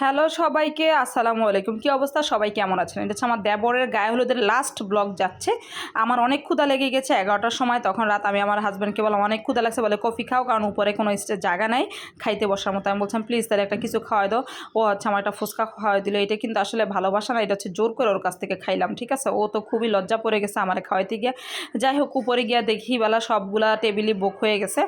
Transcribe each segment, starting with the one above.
Hello সবাইকে, আসসালামু আলাইকুম। কী অবস্থা? সবাই কেমন আছেন? এটা হচ্ছে আমার দেবরের গায়ে হলুদের লাস্ট ব্লগ যাচ্ছে। আমার অনেক ক্ষুদা লেগে গেছে, এগারোটার সময় তখন রাত আমি আমার হাজব্যান্ডকে বললাম, অনেক ক্ষুদা লাগছে, বলে কফি খাও, কারণ উপরে কোনো জায়গা নাই, খাইতে বসার মতো। আমি বলছিলাম প্লিজ তাহলে একটা কিছু খাওয়াই দাও। ও আচ্ছা আমার একটা ফুচকা খাওয়াই দিল। এটা কিন্তু আসলে ভালোবাসা না, এটা হচ্ছে জোর করে ওর কাছ থেকে খাইলাম, ঠিক আছে? ও তো খুবই লজ্জা পড়ে গেছে আমার খাওয়াইতে গিয়ে। যাই হোক, উপরে গিয়ে দেখি বেলা সবগুলা টেবিলই বুক হয়ে গেছে।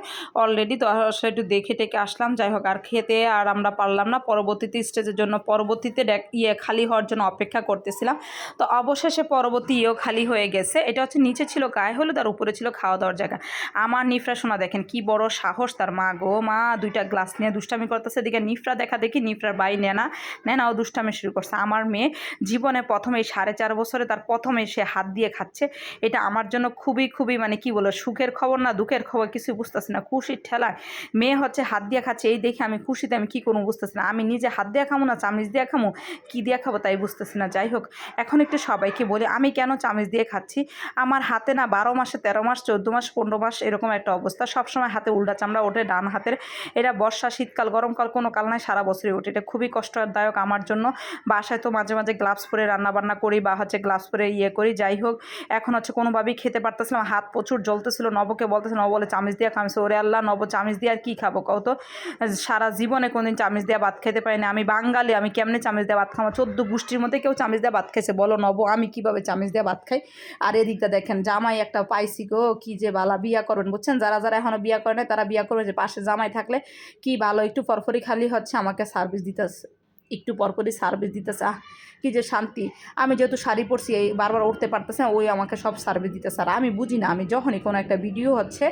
অলরেডি তো আসলে একটু দেখে টেকে আসলাম, যাই হোক, আর খেতে আর আমরা পারলাম না। পরবর্তীতে স্টেজের জন্য পরবর্তীতে ইয়ে খালি হওয়ার জন্য অপেক্ষা করতেছিলাম। তো অবশেষে পরবর্তী ইয়েও খালি হয়ে গেছে। এটা হচ্ছে নিচে ছিল গায়ে হলুদ আর উপরে ছিল খাওয়া দাওয়ার জায়গা। আমার নিফরা, শোনা দেখেন কি বড় সাহস তার মা গো। মা, দুইটা গ্লাস নিয়ে দুষ্টামি করতেছে। এদিকে নিফরা দেখা দেখি নিফরার বাই নেনা নেনা ও দুষ্টামি শুরু করছে। আমার মেয়ে জীবনে প্রথমে সাড়ে চার বছরে তার প্রথমে সে হাত দিয়ে খাচ্ছে। এটা আমার জন্য খুবই খুবই মানে কি বলো সুখের খবর না, দুঃখের খবর, কিছু বুঝতেছি না। খুশির ঠেলায় মেয়ে হচ্ছে হাত দিয়ে খাচ্ছে। এই দেখে আমি খুশিতে আমি কী করব বুঝতেছি না। আমি নিজে হাত দিয়ে খামো না, চামিচ দিয়ে খামো, কী দিয়ে খাব তাই বুঝতেছি না। যাই হোক, এখন একটু সবাইকে বলি, আমি কেন চামিচ দিয়ে খাচ্ছি? আমার হাতে না বারো মাসে, তেরো মাস, চোদ্দ মাস, পনেরো মাস এরকম একটা অবস্থা। সবসময় হাতে উল্টা চামড়া ওঠে, ডান হাতের। এটা বর্ষা, শীতকাল, গরমকাল, কোনো কাল নাই, সারা বছরই ওঠে। এটা খুবই কষ্টদায়ক আমার জন্য। বাসায় তো মাঝে মাঝে গ্লাভস পরে রান্নাবান্না করি বা হচ্ছে গ্লাভস পরে ইয়ে করি, যাই হোক। এখন হচ্ছে কোনোভাবেই খেতে পারতেছিলাম হাত প্রচুর জ্বলতেছিল। নবকে বলতেছে, নব বলে চামিচ দিয়ে খামিছে। ওরে আল্লাহ, নব চামিচ দিয়ে আর কী খাব কত সারা জীবনে কোনদিন চামিচ দিয়ে ভাত খেতে পারি না আমি বাঙালি, আমি কেমনে চামচ দিয়ে ভাত খাওয়া চোদ্দ গোষ্ঠীর মধ্যে কেউ চামিচ দিয়ে ভাত খাইছে, বলো নব, আমি কীভাবে চামিচ দিয়ে ভাত খাই? আর এদিকটা দেখেন, জামাই একটা পাইছি গো, কি যে বালা বিয়া করবেন, বুঝছেন? যারা যারা এখনও বিয়া করে নাই, তারা বিয়া করবে যে পাশে জামাই থাকলে কি ভালো, একটু পরপরই খালি হচ্ছে, আমাকে সার্ভিস দিতেছে। একটু পর পরপরই সার্ভিস দিতেছে। আহ কি যে শান্তি। আমি যেহেতু শাড়ি পরছি এই বারবার উঠতে পারতেছে না, ওই আমাকে সব সার্ভিস দিতেছে। আর আমি বুঝি না আমি যখনই কোনো একটা ভিডিও হচ্ছে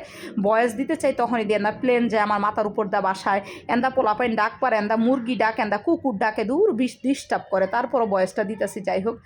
বয়স দিতে চাই তখনই দিয়ে না। প্লেন যায় আমার মাথার উপর দা বাসায় এন্দা পোলাপাইন ডাক পারে এন্দা মুরগি ডাক এন্দা কুকুর ডাকে দূর বিষ ডিস্টার্ব করে। তারপরও বয়সটা দিতেছি যাই হোক।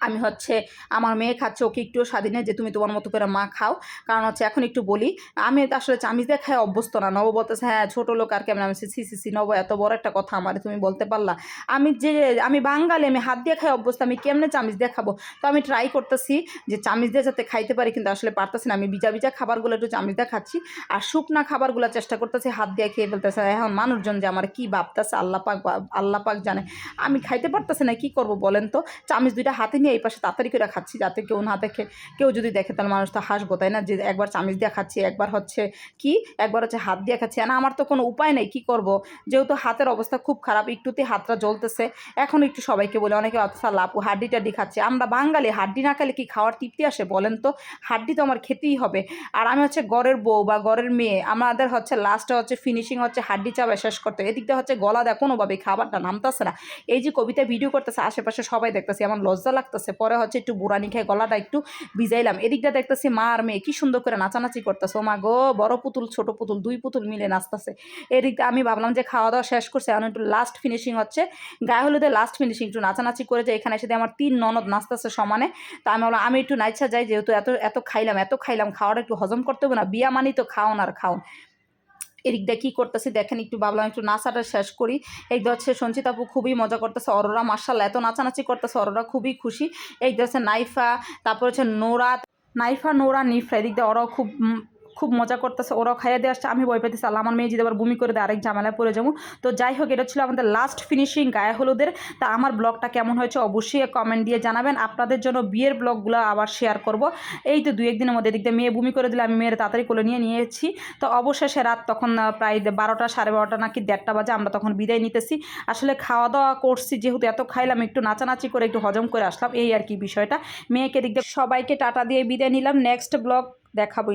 আমি হচ্ছে আমার মেয়ে খাচ্ছে, ওকে একটু স্বাধীনে যে তুমি তোমার মতো করে মা খাও। কারণ হচ্ছে এখন একটু বলি, আমি আসলে চামিচ দিয়ে খাই অভ্যস্ত না। নব বলতেছে হ্যাঁ ছোটো লোক আর কেমন? আমি সি সি সি নব, এত বড় একটা কথা আমার তুমি বলতে পারলা। আমি যে, আমি বাঙালি, আমি হাত দিয়ে খাই অভ্যস্ত, আমি কেমনে চামিচ দিয়ে খাব? তো আমি ট্রাই করতেছি যে চামিচ দিয়ে যাতে খাইতে পারি, কিন্তু আসলে পারতেছি না। আমি বিজা বিজা খাবারগুলো একটু চামিচ দিয়ে খাচ্ছি। আর শুকনা খাবারগুলো চেষ্টা করতেছি, হাত দিয়ে খেয়ে ফেলতেছে। এখন মানুষজন যে আমার কী ভাবতেছে আল্লাহ পাক বা- আল্লাহ পাক জানে। আমি খাইতে পারতেছি না, কি করব বলেন তো? চামিচ দুইটা হাতে নিয়ে এই পাশে তাড়াতাড়ি করে খাচ্ছি যাতে কেউ না দেখে। কেউ যদি দেখে তাহলে মানুষ তো হাসবো, তাই না? যে একবার চামিচ দিয়ে খাচ্ছি, একবার হচ্ছে কি? একবার হচ্ছে হাত দিয়ে খাচ্ছি। না, আমার তো কোনো উপায় নেই, কি করব? যেহেতু হাতের অবস্থা খুব খারাপ, একটুতে হাতটা জ্বলতেছে। এখন একটু সবাইকে বলে, অনেকে অথচ লাপু, হাড্ডি টাড্ডি খাচ্ছে। আমরা বাঙালি, হাড্ডি না খেলে কি খাওয়ার তৃপ্তি আসে বলেন তো? হাড্ডি তো আমার খেতেই হবে। আর আমি হচ্ছে গড়ের বউ বা গড়ের মেয়ে, আমাদের হচ্ছে লাস্টে হচ্ছে ফিনিশিং হচ্ছে হাড্ডি চাপা শেষ করতে। এদিক দিয়ে হচ্ছে গলা দেয় কোনোভাবে খাবারটা নামতেছে না। এই যে কবিতা ভিডিও করতেছে, আশেপাশে সবাই দেখতেছে আমার লজ্জা লাগতেছে। পরে হচ্ছে একটু বুড়ানি খেয়ে গলাটা একটু ভিজাইলাম। এদিকটা দেখতেছি মা আর মেয়ে কি সুন্দর করে নাচানাচি করতেছে। ও মা গো, বড় পুতুল, ছোট পুতুল, দুই পুতুল মিলে নাচতেছে। এদিকটা আমি ভাবলাম যে খাওয়া দাওয়া শেষ করছে। এখন একটু লাস্ট ফিনিশিং হচ্ছে। গায়ে হলুদে লাস্ট ফিনিশিং একটু নাচানাচি করে যে এখানে এসে আমার তিন ননদ নাচতেছে সমানে। তা আমি বললাম আমি একটু নাইচা যাই, যেহেতু এত এত খাইলাম এত খাইলাম, খাওয়াটা একটু হজম করতে হবে না। বিয়া মানি তো খাওন আর খাওন। এদিক দিয়ে কী করতেছি দেখেন, একটু ভাবলাম, একটু নাচাটা শেষ করি। এই হচ্ছে সঞ্চিত আপু খুবই মজা করতেছে, অরোরা মার্শাল এত নাচানাচি করতেছে, অরোরা খুবই খুশি। এই হচ্ছে নাইফা, তারপর হচ্ছে নোরা, নাইফা, নোরা নিফা এদিক দিয়ে ওরাও খুব খুব মজা করতেছে, ওরাও খাইয়ে দিয়ে আসছে, আমি ভয় পেতেছি আল্লাহ আমার মেয়ে যদি আবার বমি করে দেয়, আরেক ঝামেলায় পড়ে যাব। তো যাই হোক, এটা ছিল আমাদের লাস্ট ফিনিশিং গায়ে হলুদের। তা আমার ব্লগটা কেমন হয়েছে অবশ্যই কমেন্ট দিয়ে জানাবেন। আপনাদের জন্য বিয়ের ব্লগগুলো আবার শেয়ার করব। এই তো দু একদিনের মধ্যে এদিক দিয়ে মেয়ে বমি করে দিলে আমি মেয়ের তাড়াতাড়ি কোলে নিয়ে নিয়েছি। তো অবশেষে রাত তখন প্রায় বারোটা, সাড়ে বারোটা নাকি দেড়টা বাজে আমরা তখন বিদায় নিতেছি। আসলে খাওয়া দাওয়া করছি, যেহেতু এত খাইলাম, একটু নাচানাচি করে, একটু হজম করে আসলাম, এই আর কি বিষয়টা। মেয়েকে দিক দিয়ে সবাইকে টাটা দিয়ে বিদায় নিলাম। নেক্সট ব্লগ দেখাবো